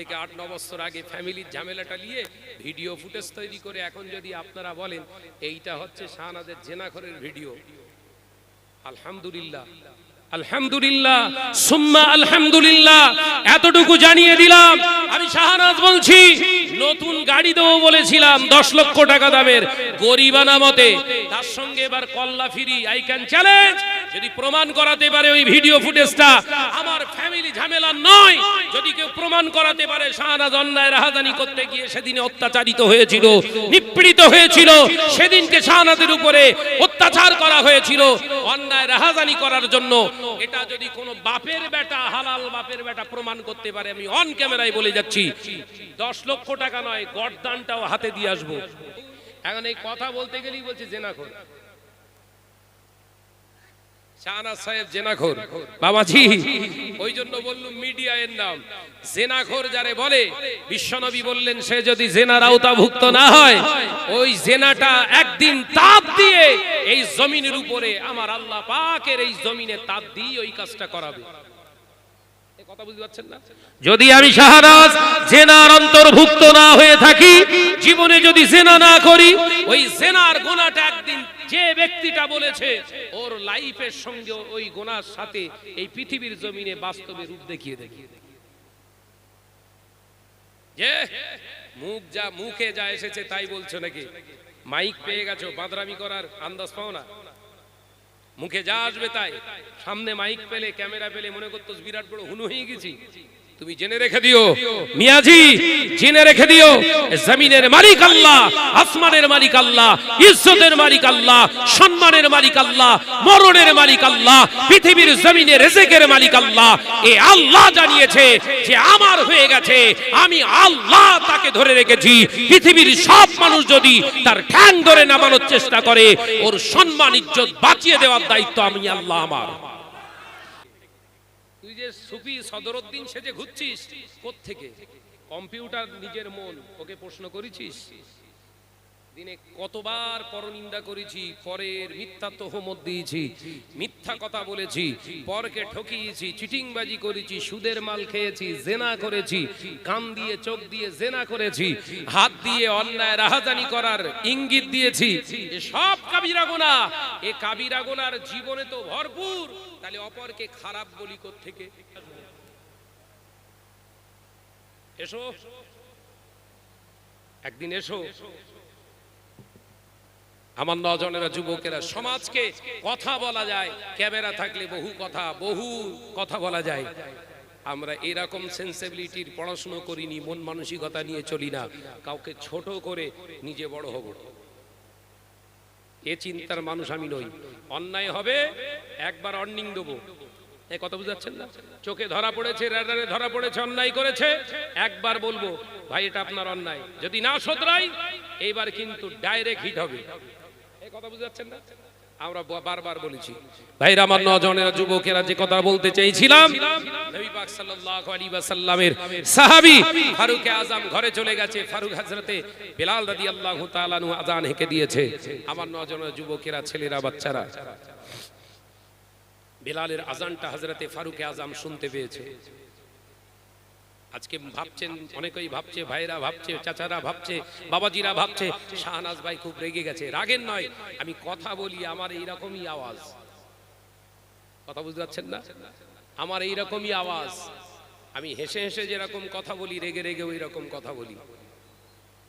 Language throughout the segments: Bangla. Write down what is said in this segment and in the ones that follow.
থেকে আট, ন বছর আগে ফ্যামিলির ঝামেলাটা নিয়ে ভিডিও ফুটেজ তৈরি করে এখন যদি আপনারা বলেন, এইটা হচ্ছে শাহনাদের জেনাখরের ভিডিও। আলহামদুলিল্লাহ। আলহামদুলিল্লাহ। এতটুকু জানিয়ে দিলাম। আমি শাহনাজ বলছি, নতুন গাড়ি দেবো বলেছিলাম, দশ লক্ষ টাকা দামের তার সঙ্গে এবার কল্লা ফিরি আই ক্যান চ্যালেঞ্জ যদি প্রমাণ করাতে পারে ওই ভিডিও ফুটেজটা, আমার ফ্যামিলি ঝামেলা নয়। যদি কেউ প্রমাণ করাতে পারে, শাহনাজ অন্যায়, রাহাজানি করতে গিয়ে সেদিনে অত্যাচারিত হয়েছিল, নিপীড়িত হয়েছিল, সেদিনকে শাহনাজের উপরে অত্যাচার করা হয়েছিল, অন্যায়, রাহাজানি করার জন্য। এটা যদি কোনো বাপের বেটা, হালাল বাপের বেটা প্রমাণ করতে পারে, আমি অন ক্যামেরায় বলে যাচ্ছি। দশ লক্ষ টাকা নয়, গরদানটাও হাতে দিয়ে আসব। এখন এই কথা বলতে গেলেই বলছে জেনাখোর শাহনাজ সাহেব জেনাখোর। বাবাজি ওই জন্য বললুম মিডিয়া নাম। জেনাখোর যারে বলে, বিশ্বনবী বললেন, সে যদি জেনার আওতাভুক্ত না হয়, ওই জেনাটা একদিন তাপ দিয়ে এই জমিনের উপরে আমার আল্লাহ পাকের এই জমিনে তাপ দিয়ে ওই কাজটা করাবে। যদি আমি শাহরাজ জেনার অন্তর্ভুক্ত না হয়ে থাকি, জীবনে যদি জেনা না করি, ওই জেনার গোনাটা একদিন যে ব্যক্তিটা বলেছে, ওর লাইফের সঙ্গে ওই গোনার সাথে এই পৃথিবীর জমিনে বাস্তবে রূপ দেখিয়ে দেখিয়ে যে, মুখ যা মুখে যা এসেছে তাই বলছো নাকি? মাইক পেয়ে গেছো, বাদরামি করার আন্দাজ পাও না? মুখে যা আসবে তাই, সামনে মাইক পেলে, ক্যামেরা পেলে মনে করতো বিরাট বড় হুনু হয়ে গেছি। তুমি জেনে রেখে দিও। মিয়াজি জেনে রেখে দিও। জমিনের মালিক আল্লাহ আসমানের মালিক আল্লাহ ইজ্জতের মালিক আল্লাহ সম্মানের মালিক আল্লাহ মরণের মালিক আল্লাহ পৃথিবীর জমিনে রেজেকের মালিক আল্লাহ। এ আল্লাহ জানিয়েছে যে আমার হয়ে গেছে আমি আল্লাহ তাকে ধরে রেখেছি। পৃথিবীর সব মানুষ যদি তার ঠ্যাং ধরে নামানোর চেষ্টা করে ওর সম্মান ইজ্জত বাঁচিয়ে দেওয়ার দায়িত্ব আমি আল্লাহ আমার। তুই যে সুফি সদরউদ্দিন সেজে ঘুরছিস কোত্থেকে? কম্পিউটার নিজের মন ওকে প্রশ্ন করেছিস? দিনে কতবার পরনিন্দা করেছি, পরের মিথ্যা তোহমত দিয়েছি, মিথ্যা কথা বলেছি, পরকে ঠকিয়েছি, চিটিংবাজি করেছি, সুদের মাল খেয়েছি, জেনা করেছি, কান দিয়ে, চোখ দিয়ে জেনা করেছি, হাত দিয়ে অন্যায়, রাহাজানি করার ইঙ্গিত দিয়েছি। সব কাবিরা গোনা, এ কাবিরা গোনার জীবনে তো ভরপুর। তাহলে অপরকে খারাপ বলি থেকে এসো। একদিন এসো। আমার নজনেরা যুবকেরা, সমাজকে কথা বলা যায়, ক্যামেরা থাকলে বহু কথা বহু কথা বলা যায়। আমরা এরকম সেন্সিবিলিটির পড়াশুনো করিনি, মন মানসিকতা নিয়ে চলি না। কাউকে ছোট করে নিজে বড় হব। এ চিন্তার মানুষ আমি নই। অন্যায় হবে, একবার অর্নিং দেবো। এ কথা বুঝাচ্ছেন না? চোখে ধরা পড়েছে রাডারে ধরা পড়েছে, অন্যায় করেছে, একবার বলব, ভাই, এটা আপনার অন্যায়। যদি না শোধরাই, এইবার কিন্তু ডাইরেক্ট হিট হবে। কথা বুঝাচ্ছেন না? আমরা বারবার বলেছি। ভাইরা আমার নজনেরা যুবকেরা যে কথা বলতে চাইছিলাম নবী পাক সাল্লাল্লাহু আলাইহি ওয়াসাল্লামের সাহাবী ফারুক আজম ঘরে চলে গেছে ফারুক হযরতে বেলাল রাদিয়াল্লাহু তাআলা আনহু আযান হেঁকে দিয়েছে। আমার নজনেরা যুবকেরা ছেলেরা বাচ্চারা বেলালের আজানটা হজরতে ফারুক আজম শুনতে পেয়েছে। আজকে ভাবছেন, অনেকেই ভাবছে ভাইরা ভাবছে, চাচারা ভাবছে, বাবাজিরা ভাবছে, শাহনাজ ভাই খুব রেগে গেছে। রাগের নয়, আমি কথা বলি আমার এইরকমই আওয়াজ। কথা বুঝতে পারছেন না? আমার এইরকমই আওয়াজ। আমি হেসে হেসে যেরকম কথা বলি, রেগে রেগে ওই রকম কথা বলি।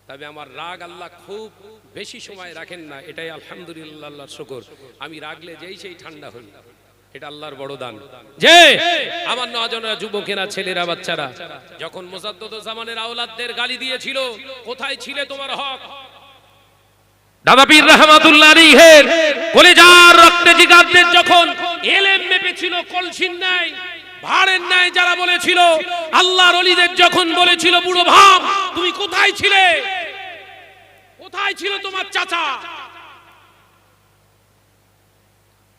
তবে আমার রাগ আল্লাহ খুব বেশি সময় রাখেন না, এটাই আলহামদুলিল্লাহ শুকর। আমি রাগলে যেই সেই ঠান্ডা হই। এটা আল্লাহর বড় দান। যে আমার নজনেরা যুবকেরা, ছেলেরা, বাচ্চারা, যখন মোসাদ্দদ জামানের আওলাদদের গালি দিয়েছিল, কোথায় ছিলে তোমার হক? ভাড়ের নাই যারা বলেছিল যখন বলেছিল, বুড়ো ভাব কোথায় ছিলে? কোথায় ছিল তোমার চাচা?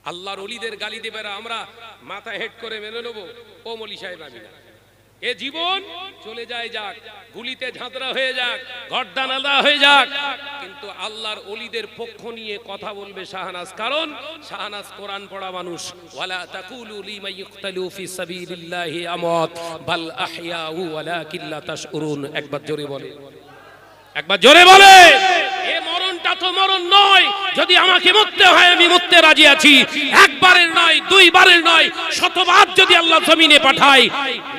আল্লাহর অলিদের গালি দেবে আমরা মাথা হেট করে মেনে নেব। ও মলি সাহেব আমি না। এ জীবন চলে যায় যাক, গুলিতে ঝাঁতরা হয়ে যাক গর্দানাদা হয়ে যাক। কিন্তু আল্লাহর অলিদের পক্ষ নিয়ে কথা বলবে শাহনাজ। কারণ শাহনাজ কোরআন পড়া মানুষ। ওয়ালা তাকুলু লিমা ইউক্তালু ফি সাবিলিল্লাহি আমওয়াত, বাল আহইয়াউ ওয়ালাকিন লা তাশউরুন একবার জোরে বলে। একবার জোরে বলে। এ তো মরণ নয়, যদি আমাকে মরতে হয়, আমি মরতে রাজি আছি। একবারের নয়, দুইবারের নয়, শতবার যদি আল্লাহ জমিনে পাঠায়,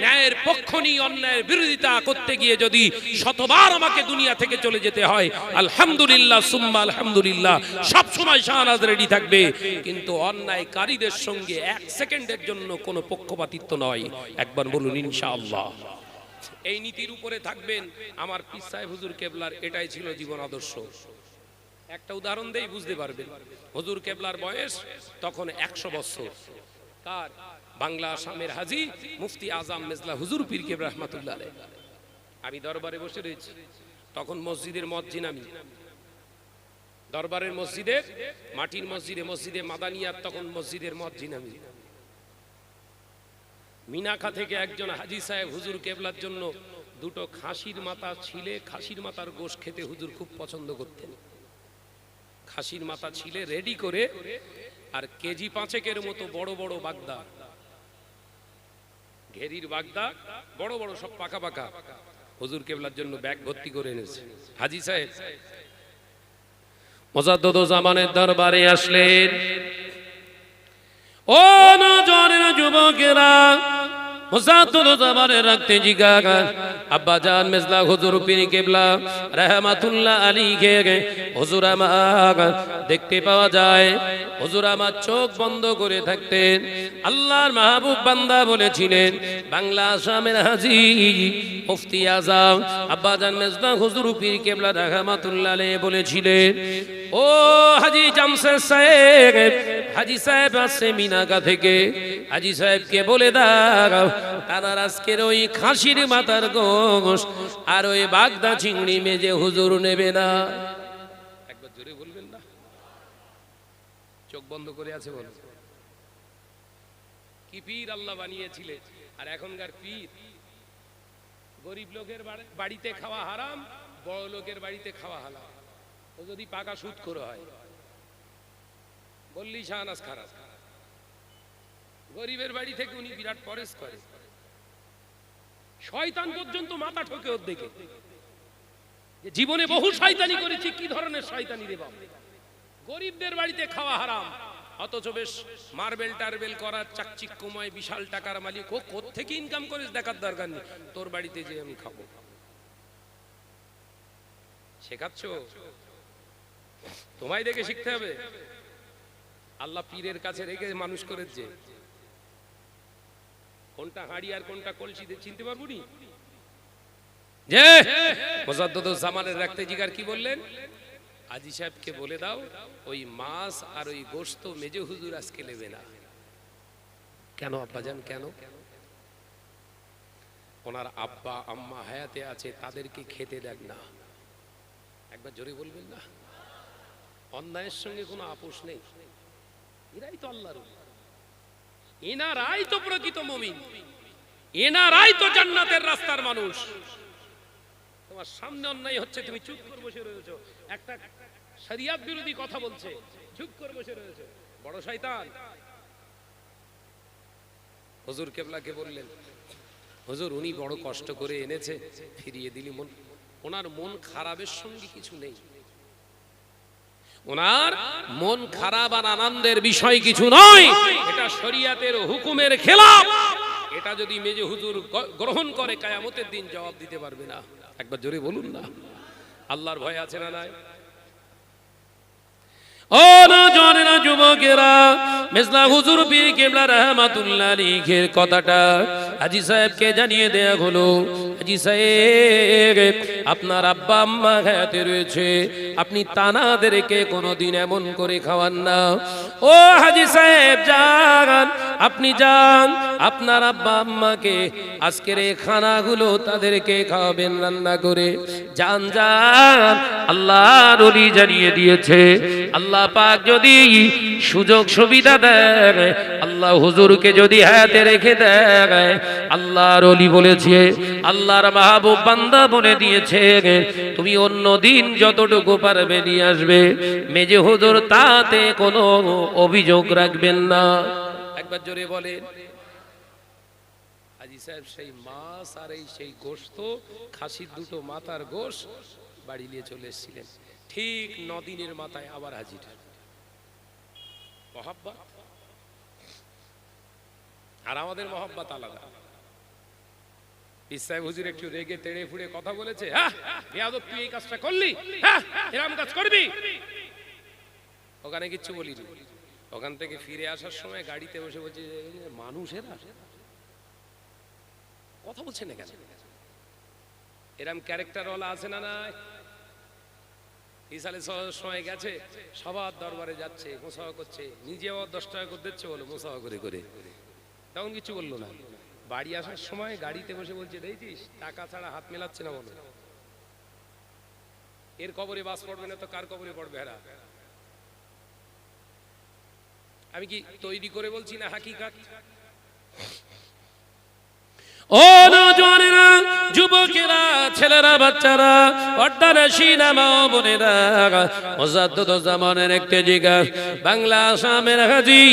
ন্যায়ের পক্ষ নিয়ে অন্যায়ের বিরোধিতা করতে গিয়ে যদি শতবার আমাকে দুনিয়া থেকে চলে যেতে হয়, আলহামদুলিল্লাহ, সুম্মা আলহামদুলিল্লাহ, সব সময় শাহনাজ রেডি থাকবে। কিন্তু অন্যায়কারীদের সঙ্গে এক সেকেন্ডের জন্য কোনো পক্ষপাতিত্ব নয়। একবার বলুন, ইনশাআল্লাহ। এই নীতির উপরে থাকবেন। আমার সাহেব হুজুর কেবলার, এটাই ছিল জীবন আদর্শ। একটা উদাহরণ দেই, বুঝতে পারবেন। হুজুর কেবলার বয়স তখন একশো বছর। কার? বাংলা আসামের হাজি মুফতি আজম মেজলা হুজুর পীর কেবলা রহমাতুল্লাহ আমি দরবারে বসে রয়েছি। তখন মসজিদের মসজিদ আমি। দরবারের মসজিদের মাটির মসজিদে মসজিদে মাদানিয়ার তখন মসজিদের মসজিদ আমি। মিনাখা থেকে একজন হাজি সাহেব হুজুর কেবলার জন্য দুটো খাসির মাথা ছিলে, খাসির মাথার গোশ খেতে হুজুর খুব পছন্দ করতেন। খাসির মাথা ছিলে রেডি করে, আর কেজি পাঁচেকের মতো বড় বড় বাগদা। ঘেরির বাগদা, বড় বড় সব পাকা পাকা। হুজুর কেবলার জন্য ব্যাগ ভর্তি করে এনেছে। হাজি সাহেব, মোজাদ্দদ জামানের দরবারে আসলেন। ও নজরের যুবকেরা মুসাদুল জামানে রাখতে জিগা আব্বা জান মেজলা হুজুর পীর আলী কে হুজুর দেখতে পাওয়া যায়, হুজুর আমার চোখ বন্ধ করে থাকতেন। আল্লাহর মাহবুব বান্দা বলেছিলেন, বাংলা আসামের হাজি মুফতি আজম। আব্বা জান মেজলা হুজুর পীর কেবলা, রহমাতুল্লাহ আলী বলেছিলেন, ও হাজি জামশেদ সাহেব, হাজি সাহেব আসছে মিনাকা থেকে। হাজি সাহেবকে বলে দাও তার আজকের ওই খাসির মাথার গোশ আর ওই বাগদা চিংড়ি মেজে হুজুর নেবে না। একবার জোরে বলবেন না। চোখ বন্ধ করে আছে বল। কি পীর আল্লাহ বানিয়েছিলে? আর এখনকার পীর? গরিব লোকের বাড়িতে খাওয়া হারাম, বড় লোকের বাড়িতে খাওয়া হালাল। ও যদি পাকা সুদ করে হয়, বললি শাহনাজ খারাপ। গরিবের বাড়ি থেকে উনি বিরাট পরেশ করে। শয়তান পর্যন্ত মাথা ঠকে ওর দেখে জীবনে বহু শয়তানি করেছি, কি ধরনের শয়তানি রে বাবা গরিবদের বাড়িতে খাওয়া হারাম। অথচ বেশ মার্বেল টার্বেল করার চাকচিক্যময়, বিশাল টাকার মালিক। ও কোত্থেকে ইনকাম করিস, দেখার দরকার নেই। তোর বাড়িতে যে আমি খাব। শেখাচ্ছ? তোমায় দেখে শিখতে হবে। আল্লাহ পীরের কাছে রেখে মানুষ করেছে। কোনটা হাড়ি আর কোনটা কলসি দিয়ে চিনতে পারব নি? যে, মোজাদ্দদ জামানের রাখতে জিগার কি বললেন? আজি সাহেবকে বলে দাও, ওই মাছ আর ওই গোস্ত মেজে হুজুর আজকে নেবে না। কেন আব্বাজান কেন? ওনার আব্বা, আম্মা হায়াতে আছে, তাদেরকে খেতে দেন না। একবার জোরে বলবেন না? অন্যায়ের সঙ্গে কোনো আপোষ নেই। এরাই তো আল্লাহর। এনারাই তো প্রকৃত মমিন। এনারাই তো জান্নাতের রাস্তার মানুষ। তোমার সামনে অন্যায় হচ্ছে, তুমি চুপ করে বসে রয়েছো। একটা শরিয়াত বিরোধী কথা বলছে, চুপ করে বসে রয়েছো। বড় শয়তান। হুজুর কেবলাকে বললেন, হুজুর, উনি বড় কষ্ট করে এনেছে, ফিরিয়ে দিলি মন। ওনার মন খারাপের সঙ্গে কিছু নেই। ওনার মন খারাপ আর আনন্দের বিষয় কিছু নয়। এটা শরিয়াতের হুকুমের খেলাফ। এটা যদি মেজে হুজুর গ্রহণ করে, কায়ামতের দিন জবাব দিতে পারবে না। একবার জোরে বলুন না। আল্লাহর ভয় আছে না নাই? হাজী সাহেবকে জানিয়ে আপনার আব্বা আম্মা হায়াতে রয়েছে, আপনি তানাদেরকে কোনোদিন এমন করে খাওয়ান না। ও হাজি সাহেব আপনি যান, আপনার আব্বা আম্মাকে আজকের এই খানাগুলো তাদেরকে খাওয়াবেন, রান্না করে। যান যান, আল্লাহর ওলি জানিয়ে দিয়েছে। আল্লাহ পাক যদি সুযোগ সুবিধা দেন, আল্লাহ হুজুরকে যদি হায়াতে রেখে দেয় আল্লাহর অলি বলেছে, আল্লাহর মাহবুব বান্দা বলে দিয়েছে, তুমি অন্য দিন যতটুকু পারবে নিয়ে আসবে। মেজে হুজুর তাতে কোনো অভিযোগ রাখবেন না। একবার জোরে বলেন। হাজি সাহেব, সেই মাছ আর এই সেই গোস্ত খাসির দুটো মাথার গোশ বাড়ি নিয়ে চলে এসেছিলেন। ঠিক নদিনের মাথায় আবার হাজির। মহাব্বাত? আর আমাদের মহাব্বাত আলাদা। ইসাহেব হুজুর একটু রেগে তেড়ে ফুড়ে কথা বলেছে হ্যাঁ তুই এই কাজটা করলি? হ্যাঁ কাজ করবি? ওখানে কিচ্ছু বলিনি। ওখান থেকে ফিরে আসার সময় গাড়িতে বসে বলছে "এই যে মানুষেরা কথা বলছে না কেন? এরম ক্যারেক্টারওয়ালা আছে না নাই? ইসালে সময় গেছে, সবার দরবারে যাচ্ছে, মোসাফা করছে, নিজেও দশ টাকা করে দিচ্ছে, বলো মোসাফা করে করে। তখন কিছু বলল না। বাড়ি আসার সময় গাড়িতে বসে বলছে, দেখছিস, টাকা ছাড়া হাত মেলাচ্ছে না বলো। এর কবরে বাস পড়বে না তো কার কবরে পড়বে হেরা আমি কি তৈরি করে বলছি না হাকিকাত? ও নজনেরা যুবকেরা, ছেলেরা, বাচ্চারা, পর্দার সিনেমা বোনেরা, মোজাদ্দুদ জামানের একটি জিগা, বাংলা আসামের হাজি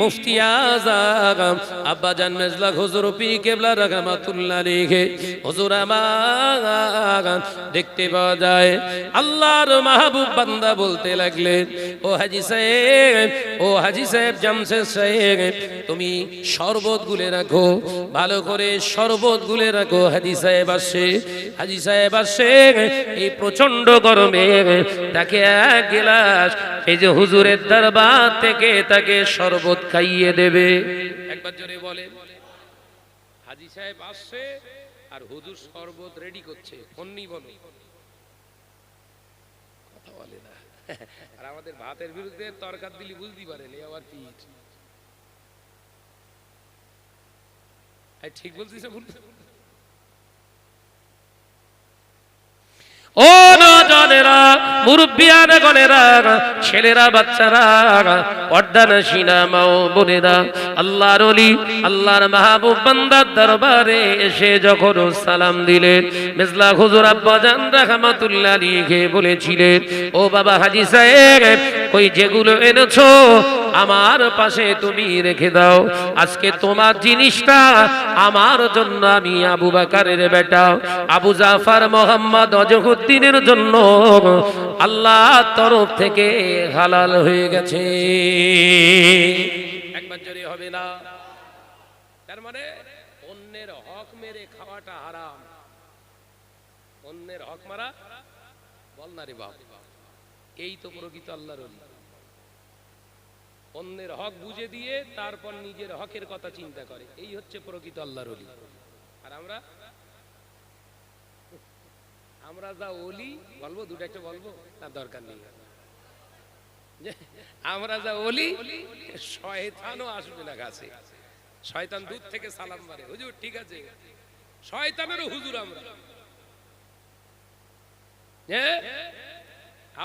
মুফতি আজম আব্বাজান মেজলা হুজুর পি কেবলা রাহমাতুল্লাহ লিখে হুজুর আমার দেখতে পাওয়া যায়। আল্লাহর মাহবুব বান্দা বলতে লাগলেন ও হাজি সাহেব, ও হাজি সাহেব, জামশেদ সাহেব, তুমি শরবত গুলে রাখো, ভালো করে শরবত গুলে রাখো, হাজি সাহেব আসে, হাজি সাহেব আসে, এই প্রচণ্ড গরমে তাকে এক গিলাস এই যে হুজুরের দরবার থেকে তাকে শরবত খাইয়ে দেবে। একবার জোরে বলে হাজি সাহেব আসছে আর হুজুর শরবত রেডি করছে। অন্যই বলো। কথা বলে না। আর আমাদের ভাতের বিরুদ্ধে তরকার দিলি বুঝতে এই আবার পিঠ ঠিক বলছিস ভুল ও নজনেরা মুরব্বিয়ান গনেরা, ছেলেরা, বাচ্চারা পর্দান সিনামাও বোনেরা, আল্লাহর অলি আল্লাহর মাহবুব বান্দার দরবারে এসে যখন সালাম দিলেন, মেজলা হুজুর আব্বাজান রাহমাতুল্লাহ আলীকে বলেছিলেন, ও বাবা হাজি সাহেব, ওই যেগুলো এনেছো, আমার পাশে তুমি রেখে দাও, আজকে তোমার জিনিসটা আমার জন্য আমি আবু বাকারের বেটা, আবু জাফর মোহাম্মদ অজহুদ্দিনের জন্য আল্লাহ তরফ থেকে হালাল হয়ে গেছে। একবার হবে না। তার মানে অন্যের হক মেরে খাওয়াটা হারাম। অন্যের হক মারা বল না রে বাপ। এই তো প্রকৃত আল্লাহর অন্যের হক বুঝে দিয়ে তারপর নিজের হকের কথা চিন্তা করে। এই হচ্ছে প্রকৃত আল্লাহর আর আমরা আমরা যা অলি বলব দুটো একটা বলব না দরকার নেই। আমরা যা অলি শয়তানও আসবে না কাছে। শয়তান দূর থেকে সালাম মারে। হুজুর, ঠিক আছে। শয়তানেরও হুজুর আমরা।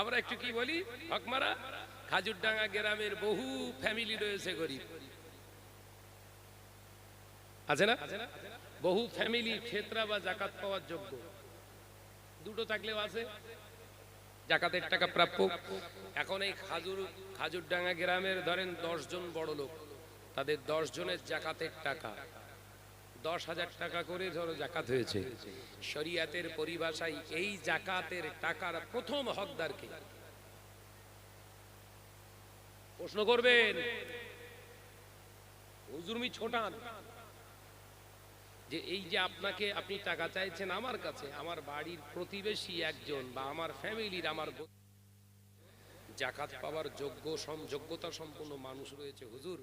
আমরা একটু কি বলি? হকমারা খাজুরডাঙ্গা গ্রামের বহু ফ্যামিলি রয়েছে গরিব। আছে না? বহু ফ্যামিলি ফেতরা বা জাকাত পাওয়ার যোগ্য। দুটো থাকলেও আছে। জাকাতের টাকা প্রাপ্য। এখন এই খাজুর, খাজুরডাঙ্গা গ্রামের ধরেন দশ জন বড় লোক। তাদের দশ জনের জাকাতের টাকা। দশ হাজার টাকা করে ধরো জাকাত হয়েছে। শরিয়াতের পরিভাষায় এই জাকাতের টাকার প্রথম হকদারকে প্রশ্ন করবেন। হুজুরমি ছোটান। যে এই যে আপনাকে আপনি টাকা চাইছেন আমার কাছে, আমার বাড়ির প্রতিবেশী একজন বা আমার ফ্যামিলির আমার জাকাত পাওয়ার যোগ্য যোগ্যতা সম্পন্ন মানুষ রয়েছে, হুজুর।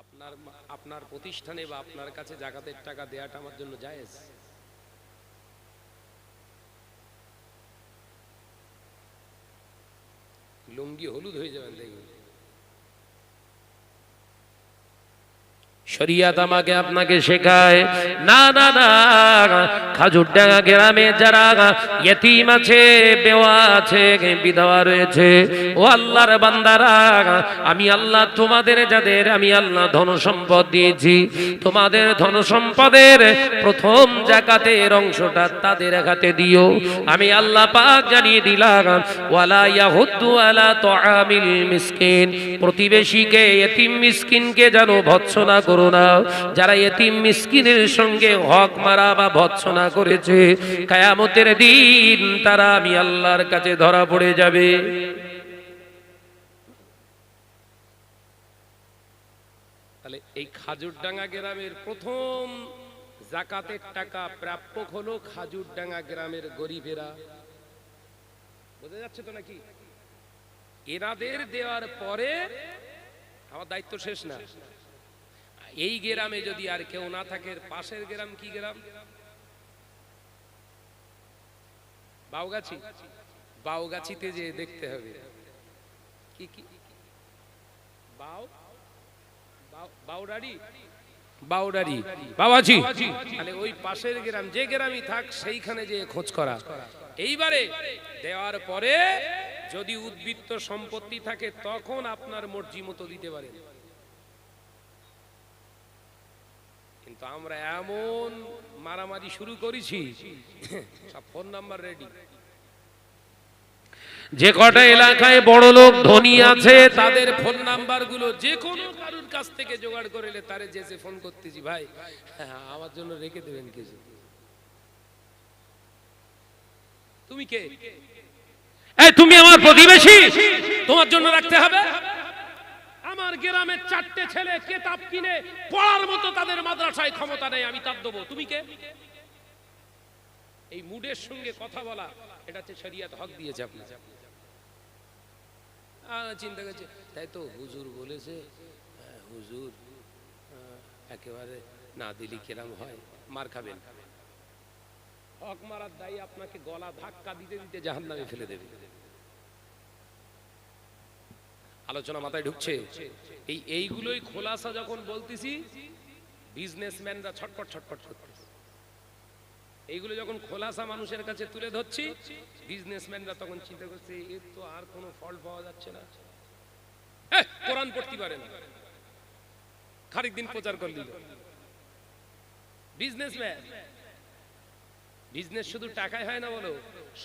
আপনার আপনার প্রতিষ্ঠানে বা আপনার কাছে জাকাতের টাকা দেয়াটা আমার জন্য জায়েজ। লুঙ্গি হলুদ হয়ে যাবেন দেখবেন শরিয়াত আমাকে আপনাকে শেখায়। না না না, খাজুর ডাঙ্গা গ্রামে যারা ইয়েতিম আছে, বেওয়া আছে, বিধবা রয়েছে, ও আল্লাহর বান্দারা, আমি আল্লাহ তোমাদের যাদের, আমি আল্লাহ ধন সম্পদ দিয়েছি, তোমাদের ধন সম্পদের প্রথম জাকাতের অংশটা তাদের হাতে দিও। আমি আল্লাহ পাক জানিয়ে দিলাম, ওয়ালা ইয়াহুদ্দু আলা তুআমিল মিসকিন, প্রতিবেশীকে এতিম মিসকিনকে যেন ভৎসনা করো না। যারা এতিম মিসকিনের সঙ্গে হক মারা বা ভৎসনা করেছে, কায়ামতের দিন তারা আমি আল্লাহর কাছে ধরা পড়ে যাবে। তাহলে এই খাজুরডাঙ্গা গ্রামের প্রথম জাকাতের টাকা প্রাপক হলো খাজুরডাঙ্গা গ্রামের গরিবেরা। বোঝা যাচ্ছে তো নাকি? এনাদের দেওয়ার পরে, আমার দায়িত্ব শেষ না। এই গ্রামে যদি আর কেউ না থাকে পাশের গ্রাম কি গ্রাম? বাউগাছি? বাউগাছিতে যে দেখতে হবে। কি কি? বাউ? বাউ- বাউডারি? বাউডারি। বাবাজি! তাহলে ওই পাশের গ্রাম, যে গ্রামই থাক, সেইখানে যে খোঁজ করা। এইবারে দেওয়ার পরে যদি উদ্বৃত্ত সম্পত্তি থাকে, তখন আপনার মর্জি মতো দিতে পারেন। কিন্তু আমরা এমন মারামারি শুরু করেছি, সব ফোন নাম্বার রেডি যে কটা এলাকায় বড় লোক ধনী আছে, তাদের ফোন নাম্বারগুলো যে কোনো কারুর কাছ থেকে জোগাড় করে তারে যেসে ফোন করতেছি, ভাই, আমার জন্য রেখে দেবেন কিছু তুমি কে? এই, তুমি আমার প্রতিবেশী? তোমার জন্য রাখতে হবে? আমার গ্রামের চারটে ছেলে কেতাব কিনে পড়ার মতো তাদের মাদ্রাসায় ক্ষমতা নেই আমি তার দেবো। তুমি কে? এই মুডের সঙ্গে কথা বলা এটা শরিয়াত হক দিয়েছে আপনার চিন্তা করছে তাই তো হুজুর বলেছে হ্যাঁ, হুজুর একেবারে না দিলি কেরাম হয় মার খাবেন। হক মারার দায়ী আপনাকে গলা ধাক্কা দিতে দিতে জাহান নামে ফেলে দেবে। আলোচনা মাথায় ঢুকছে। এই এইগুলোই খোলাসা যখন বলতেছি বিজনেসম্যানরা ছটপট ছটপট করতেছে এইগুলো যখন খোলাসা মানুষের কাছে তুলে ধরছি বিজনেসম্যানরা তখন চিন্তা করছে, এর তো আর কোনো ফল পাওয়া যাচ্ছে না। কোরআন পড়তে পারে না। খানিক দিন প্রচার করে দিল। বিজনেসম্যান বিজনেস শুধু টাকায় হয় না বলো,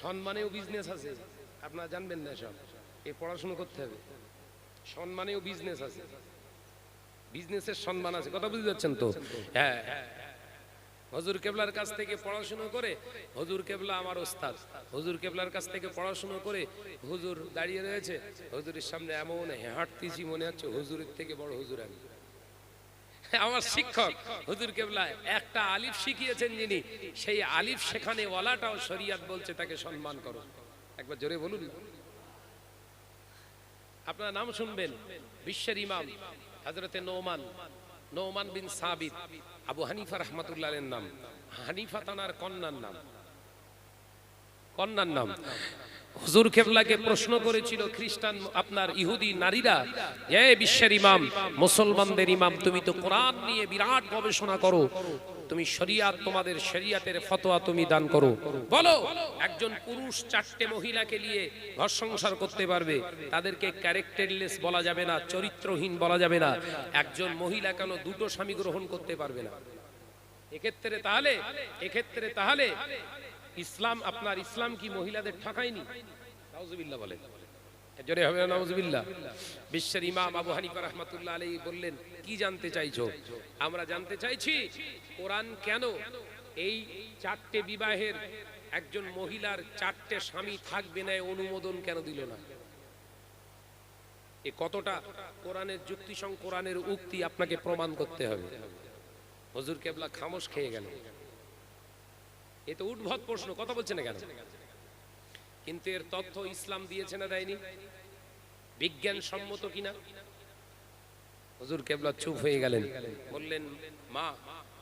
সম্মানেও বিজনেস আছে। আপনারা জানবেন না সব। এই পড়াশোনা করতে হবে। সম্মানেও বিজনেস আছে। বিজনেসের সম্মান আছে। কথা বুঝতে যাচ্ছেন তো? হ্যাঁ হজুর কেবলার কাছ থেকে পড়াশুনো করে হজুর কেবলা আমার ওস্তাদ। হজুর কেবলার কাছ থেকে পড়াশুনো করে হুজুর দাঁড়িয়ে রয়েছে। হুজুরের সামনে এমন হাঁটতেছি মনে হচ্ছে হুজুরের থেকে বড় হুজুর আমি। আমার শিক্ষক হুজুর কেবলা, একটা আলিফ শিখিয়েছেন যিনি, সেই আলিফ সেখানে ওয়ালাটাও শরিয়াত বলছে তাকে সম্মান করো। একবার জোরে বলুন আপনার নাম শুনবেন, বিশ্বের ইমাম হজরতে নোমান নোমান বিন সাবিত, আবু হানিফা রহমতুল্লাহের নাম, হানিফা তানার কন্যার নাম। কন্যার নাম। হুজুর কেবলাকে প্রশ্ন করেছিল, খ্রিস্টান, আপনার ইহুদি নারীরা, এ বিশ্বের ইমাম, মুসলমানদের ইমাম, তুমি তো কোরআন নিয়ে বিরাট গবেষণা করো তুমি শরিয়াত, তোমাদের শরিয়াতের ফতোয়া তুমি দান করো। বলো, একজন পুরুষ চারটে মহিলাকে নিয়ে ঘর সংসার করতে পারবে, তাদেরকে ক্যারেক্টারলেস বলা যাবে না, চরিত্রহীন বলা যাবে না। একজন মহিলা কেন দুটো স্বামী গ্রহণ করতে পারবে না? এক্ষেত্রে তাহলে এক্ষেত্রে তাহলে ইসলাম, আপনার ইসলাম কি মহিলাদের ঠকায়নি? বলে জোরে হবে না নাউজুবিল্লাহ। বিশ্বের ইমাম আবু হানিফা রহমাতুল্লাহ আলাইহি বললেন, কি জানতে চাইছো? আমরা জানতে চাইছি, কোরআন কেন এই চারটে বিবাহের একজন মহিলার চারটে স্বামী থাকবে না অনুমোদন কেন দিল না? এ কতটা কোরআনের যুক্তি সং কোরআনের উক্তি আপনাকে প্রমাণ করতে হবে। হজুর কেবলা খামোশ খেয়ে গেল। এ তো উদ্ভট প্রশ্ন, কথা বলছে না কেন? কিন্তু এর তথ্য ইসলাম দিয়েছে না দেয়নি? বিজ্ঞান সম্মত কিনা? হুজুর কেবলা চুপ হয়ে গেলেন। বললেন মা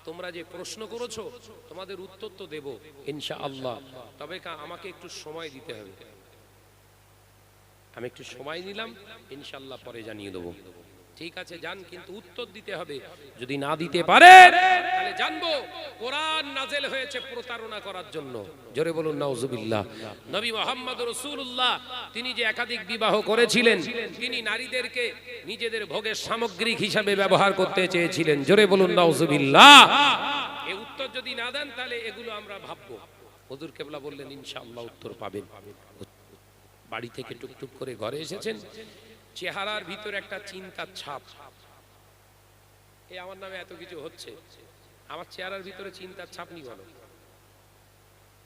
তোমরা যে প্রশ্ন করেছ তোমাদের উত্তর তো দেব। ইনশা আল্লাহ তবে কা- আমাকে একটু সময় দিতে হবে। আমি একটু সময় নিলাম ইনশাল্লাহ পরে জানিয়ে দেবো। ঠিক আছে, যান, কিন্তু উত্তর দিতে হবে। যদি না দিতে পারে, তাহলে জানব, কোরআন নাজেল হয়েছে প্রতারণা করার জন্য। জোরে বলুন, নাউজুবিল্লাহ। নবী মোহাম্মদ রসুল্লাহ তিনি যে একাধিক বিবাহ করেছিলেন, তিনি নারীদেরকে নিজেদের ভোগের সামগ্রিক হিসাবে ব্যবহার করতে চেয়েছিলেন। জোরে বলুন, নাউজুবিল্লাহ। এই উত্তর যদি না দেন, তাহলে এগুলো আমরা ভাববো। হুজুর কেবলা বললেন, ইনশাআল্লাহ উত্তর পাবেন। বাড়ি থেকে টুকটুক করে ঘরে এসেছেন। চেহারার ভিতরে একটা চিন্তার ছাপ। এই আমার নামে এত কিছু হচ্ছে। আমার চেহারার ভিতরে চিন্তার ছাপ নি বলো।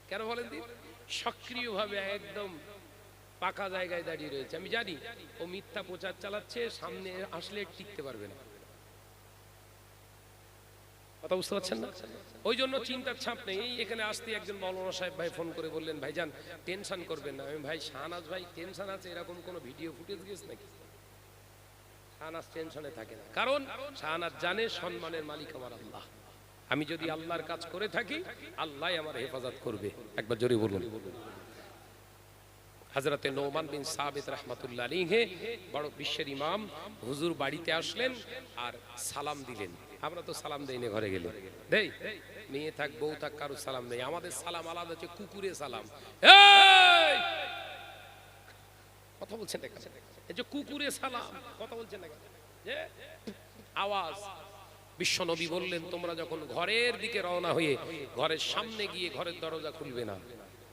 কেন বলেন দিন? সক্রিয়ভাবে একদম পাকা জায়গায় দাঁড়িয়ে রয়েছে। আমি জানি ও মিথ্যা প্রচার চালাচ্ছে, সামনে আসলে টিকতে পারবে না। কথা বুঝতে পারছেন না? ওই জন্য চিন্তার ছাপ নেই। এখানে আসতে একজন মৌলানা সাহেব ভাই ফোন করে বললেন, ভাইজান, টেনশন করবেন না। আমি ভাই, শাহনাজ ভাই, টেনশন আছে? এরকম কোনো ভিডিও ফুটেজ গেছে নাকি? শাহনাজ টেনশনে থাকে না। কারণ শাহনাজ জানে সম্মানের মালিক আমার আল্লাহ। আমি যদি আল্লাহর কাজ করে থাকি, আল্লাহ আমার হেফাজত করবে। একবার জোরে বলুন। হজরতে নোমান বিন সাবিত রহমতুল্লাহ আলীহে বড় বিশ্বের ইমাম, হুজুর বাড়িতে আসলেন আর সালাম দিলেন। আমরা তো সালাম দেই না ঘরে গেলে। দেই, মেয়ে থাক, বউ থাক, কারও সালাম নেই। আমাদের সালাম আলাদা হচ্ছে কুকুরে সালাম। কথা বলছেন না এই যে কুকুরে সালাম, কথা বলছেন না যে আওয়াজ। বিশ্ব নবী বললেন, তোমরা যখন ঘরের দিকে রওনা হয়ে ঘরের সামনে গিয়ে ঘরের দরজা খুলবে না,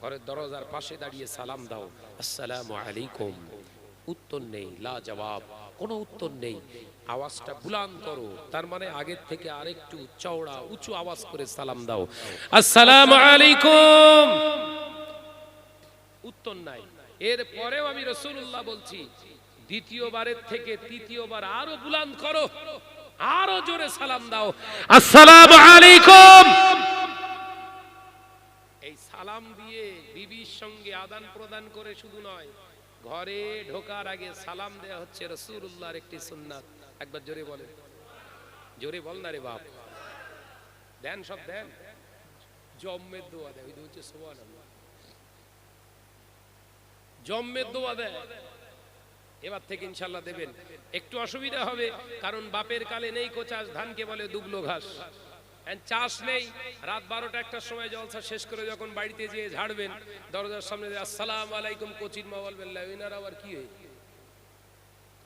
ঘরের দরজার পাশে দাঁড়িয়ে সালাম দাও। আসসালামু আলাইকুম। উত্তর নেই, লা জবাব। কোনো উত্তর নেই। আওয়াজটা বুলান করো। তার মানে আগের থেকে আরেকটু চওড়া, উঁচু আওয়াজ করে সালাম দাও। আসসালামু আলাইকুম। উত্তর নাই। এর পরেও আমি রসুল্লাহ বলছি, দ্বিতীয়বারের থেকে তৃতীয়বার আরও বুলান করো। আরও জোরে সালাম দাও। আসসালামু আলাইকুম। এই সালাম দিয়ে বিবির সঙ্গে আদান প্রদান করে শুধু নয় ঘরে ঢোকার আগে সালাম দেয়া হচ্ছে রসুল্লাহর একটি সুন্নাত। একবার জোরে বলে জোরে বল না রে বাপ। দেন সব, দেন। জম্মের দোয়া দেয়। ওই হচ্ছে সোয়ান জম্মের দোয়া দেয়। এবার থেকে ইনশাল্লাহ দেবেন। একটু অসুবিধা হবে, কারণ বাপের কালে নেই কোচাস, ধানকে বলে দুবলো ঘাস। চাষ নেই। রাত বারোটা একটার সময় জলসা শেষ করে যখন বাড়িতে যেয়ে ঝাড়বেন, দরজার সামনে আসসালাম আলাইকুম কোচিন মা বলবেন লাউইনার আবার কি হয়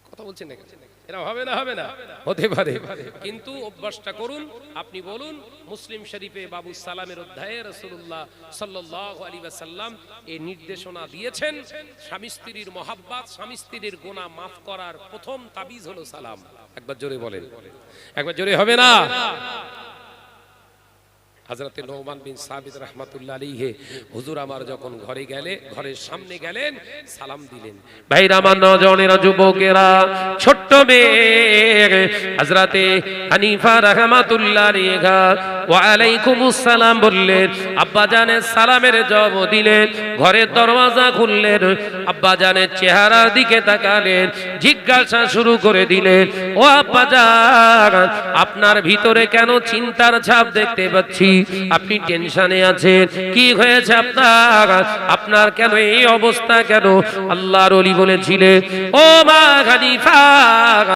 কথা বলছেন এরা হবে না হবে না। হতে পারে। কিন্তু অভ্যাসটা করুন, আপনি বলুন, মুসলিম শরীফে বাবু সালামের অধ্যায়ে রসুল্লাহ সাল্লাহ আলী সাল্লাম এই নির্দেশনা দিয়েছেন, স্বামী স্ত্রীর মহাব্বাত, স্বামী স্ত্রীর গোনা মাফ করার প্রথম তাবিজ হলো সালাম। একবার জোরে বলেন। একবার জোরে হবে না? হাজরতে নোমান বিন সাবিদ রহমাতুল্লা আলীহে হুজুর আমার যখন ঘরে গেলে, ঘরের সামনে গেলেন, সালাম দিলেন। ভাইরা আমার নজনেরা যুবকেরা, ছোট্ট মেয়ে হাজরাতে হানিফা রহমাতুল্লা আলাইকুমুস সালাম বললেন, আব্বা জানের সালামের জবাব দিলেন, ঘরের দরওয়াজা খুললেন, আব্বা জানের চেহারার দিকে তাকালেন, জিজ্ঞাসা শুরু করে দিলেন, ও আব্বাজান আপনার ভিতরে কেন চিন্তার ছাপ দেখতে পাচ্ছি? আপনি টেনশনে আছেন, কি হয়েছে আপনার? আপনার কেন এই অবস্থা কেন? আল্লাহর অলি বলেছিলেন, ও মা হানিফা